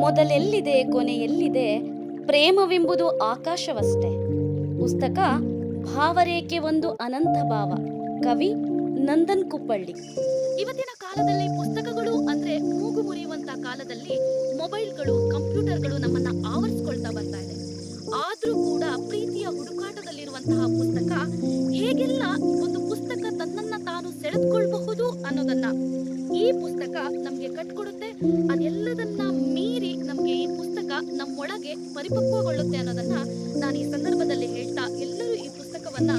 ಮೊದಲೆಲ್ಲಿದೆ, ಕೊನೆಯೆಲ್ಲಿದೆ, ಪ್ರೇಮವೆಂಬುದು ಆಕಾಶವಷ್ಟೇ. ಪುಸ್ತಕ, ಭಾವರೇಖೆ ಒಂದು ಅನಂತ ಭಾವ. ಕವಿ ನಂದನ್ ಕುಪ್ಪಳ್ಳಿ. ಇವತ್ತಿನ ಕಾಲದಲ್ಲಿ ಪುಸ್ತಕಗಳು ಅಂದ್ರೆ ಮೂಗು ಮುರಿಯುವಂತ ಕಾಲದಲ್ಲಿ ಮೊಬೈಲ್ಗಳು, ಕಂಪ್ಯೂಟರ್ಗಳು ನಮ್ಮನ್ನ ಆವರಿಸ್ಕೊಳ್ತಾ ಬರ್ತಾ ಇದೆ. ಪುಸ್ತಕ ನಮ್ಗೆ ಕಟ್ಕೊಡುತ್ತೆ. ಅದೆಲ್ಲದನ್ನ ಮೀರಿ ನಮ್ಗೆ ಈ ಪುಸ್ತಕ ನಮ್ಮೊಳಗೆ ಪರಿಪಕ್ವಗೊಳ್ಳುತ್ತೆ ಅನ್ನೋದನ್ನ ನಾನು ಈ ಸಂದರ್ಭದಲ್ಲಿ ಹೇಳ್ತಾ ಎಲ್ಲರೂ ಈ ಪುಸ್ತಕವನ್ನ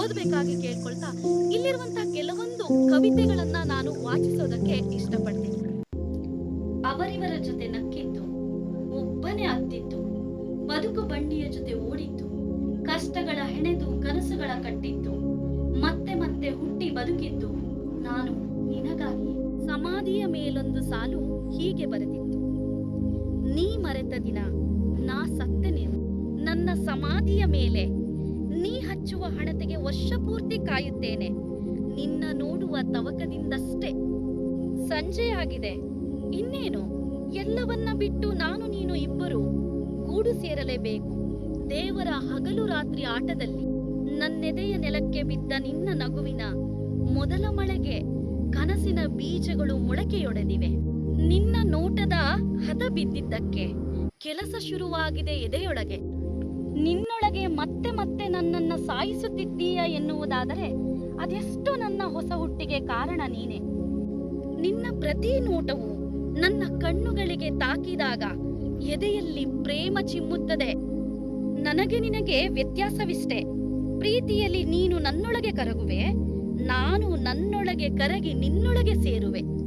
ಓದ್ಬೇಕಾಗಿ ಕೇಳ್ಕೊಳ್ತಾ ಇಲ್ಲಿರುವಂತ ಕೆಲವೊಂದು ಕವಿತೆಗಳನ್ನ ನಾನು ವಾಚಿಸೋದಕ್ಕೆ ಇಷ್ಟಪಡ್ತೀನಿ. ಅವರಿವರ ಜೊತೆ ನಕ್ಕಿದ್ದು, ಒಬ್ಬನೇ ಅತ್ತಿದ್ದು, ಬದುಕು ಬಂಡಿಯ ಜೊತೆ ಓಡಿದ್ದು, ಕಷ್ಟಗಳ ಹೆಣೆದು ಕನಸುಗಳ ಕಟ್ಟಿದ್ದು, ಮತ್ತೆ ಮತ್ತೆ ಹುಟ್ಟಿ ಬದುಕಿದ್ದು ನಾನು ನಿನಗಾಗಿ ಸಮಾಧಿಯ ಮೇಲೊಂದು ಸಾಲು ಹೀಗೆ ಬರೆದಿತ್ತು. ನೀ ಮರೆತ ದಿನ ನಾ ಸತ್ತನೇನು ನನ್ನ ಸಮಾಧಿಯ ಮೇಲೆ ನೀ ಹಚ್ಚುವ ಹಣತೆಗೆ ವರ್ಷ ಪೂರ್ತಿ ಕಾಯುತ್ತೇನೆ. ನಿನ್ನ ನೋಡುವ ತವಕದಿಂದಷ್ಟೇ ಸಂಜೆ ಆಗಿದೆ. ಇನ್ನೇನು? ಎಲ್ಲವನ್ನ ಬಿಟ್ಟು ನಾನು ನೀನು ಇಬ್ಬರು ಗೂಡು ಸೇರಲೇಬೇಕು. ದೇವರ ಹಗಲು ರಾತ್ರಿ ಆಟದಲ್ಲಿ ನನ್ನೆದೆಯ ನೆಲಕ್ಕೆ ಬಿದ್ದ ನಿನ್ನ ನಗುವಿನ ಮೊದಲ ಮಳೆಗೆ ಕನಸಿನ ಬೀಜಗಳು ಮೊಳಕೆಯೊಡೆದಿವೆ. ನಿನ್ನ ನೋಟದ ಹದ ಬಿದ್ದಿದ್ದಕ್ಕೆ ಕೆಲಸ ಶುರುವಾಗಿದೆ ಎದೆಯೊಳಗೆ. ನಿನ್ನೊಳಗೆ ಮತ್ತೆ ಮತ್ತೆ ನನ್ನನ್ನ ಸಾಯಿಸುತ್ತಿದ್ದೀಯ ಎನ್ನುವುದಾದರೆ ಅದೆಷ್ಟು ನನ್ನ ಹೊಸ ಹುಟ್ಟಿಗೆ ಕಾರಣ ನೀನೆ. ನಿನ್ನ ಪ್ರತಿ ನೋಟವು ನನ್ನ ಕಣ್ಣುಗಳಿಗೆ ತಾಕಿದಾಗ ಎದೆಯಲ್ಲಿ ಪ್ರೇಮ ಚಿಮ್ಮುತ್ತದೆ. ನನಗೆ ನಿನಗೆ ವ್ಯತ್ಯಾಸವಿಷ್ಟೆ. ಪ್ರೀತಿಯಲ್ಲಿ ನೀನು ನನ್ನೊಳಗೆ ಕರಗುವೆ. ನಾನು ನನ್ನೊಳಗೆ ಕರಗಿ ನಿನ್ನೊಳಗೆ ಸೇರುವೆ.